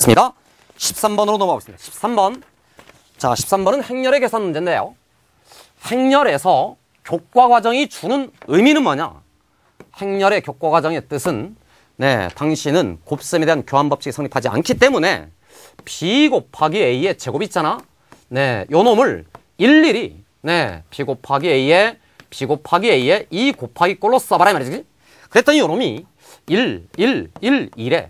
있습니다. 13번으로 넘어가겠습니다. 13번. 자, 13번은 행렬의 계산 문제인데요. 행렬에서 교과 과정이 주는 의미는 뭐냐? 행렬의 교과 과정의 뜻은 네, 당신은 곱셈에 대한 교환 법칙이 성립하지 않기 때문에 b 곱하기 a의 제곱 있잖아. 네, 요 놈을 일일이 네, b 곱하기 a의 b 곱하기 a의 2 곱하기 꼴로 써봐라 이 말이지. 그랬더니 요 놈이 1, 1, 1, 1에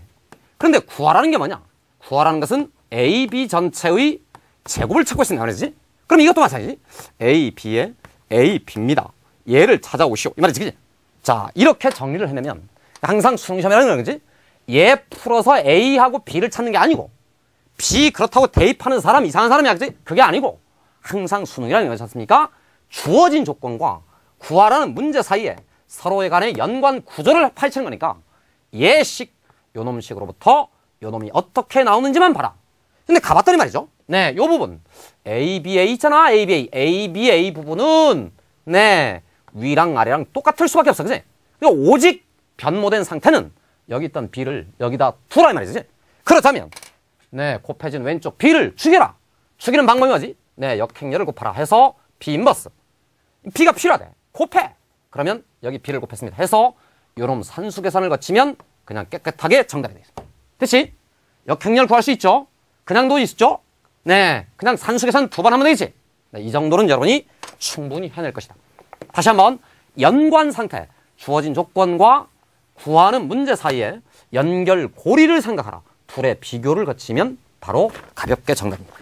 그런데 구하라는 게 뭐냐? 구하라는 것은 a, b 전체의 제곱을 찾고 있습니다. 말이지. 그럼 이것도 마찬가지. a, b의 a, b입니다. 얘를 찾아오시오. 이 말이지. 그지? 자, 이렇게 정리를 해내면 항상 수능시험이라는 거지. 얘 풀어서 a하고 b를 찾는 게 아니고 b 그렇다고 대입하는 사람 이상한 사람이야. 그지? 그게 아니고 항상 수능이라는 거지 않습니까? 주어진 조건과 구하라는 문제 사이에 서로의 간의 연관 구조를 파헤치는 거니까 예식 요놈식으로부터 요놈이 어떻게 나오는지만 봐라. 근데 가봤더니 말이죠. 네, 요 부분 ABA 있잖아. ABA. ABA 부분은 네 위랑 아래랑 똑같을 수밖에 없어. 그지? 오직 변모된 상태는 여기 있던 B를 여기다 두라 이 말이지. 그렇다면 네 곱해진 왼쪽 B를 죽여라. 죽이는 방법이 뭐지? 네 역행렬을 곱하라 해서 B 인버스. B가 필요하대. 곱해. 그러면 여기 B를 곱했습니다. 해서 요놈 산수 계산을 거치면 그냥 깨끗하게 정답이 되겠습니다. 됐지? 역행렬 구할 수 있죠? 그냥 도 있죠? 네, 그냥 산수 계산 두 번 하면 되겠지? 네, 이 정도는 여러분이 충분히 해낼 것이다. 다시 한번 연관 상태, 주어진 조건과 구하는 문제 사이에 연결 고리를 생각하라. 둘의 비교를 거치면 바로 가볍게 정답입니다.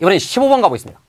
이번엔 15번 가보겠습니다.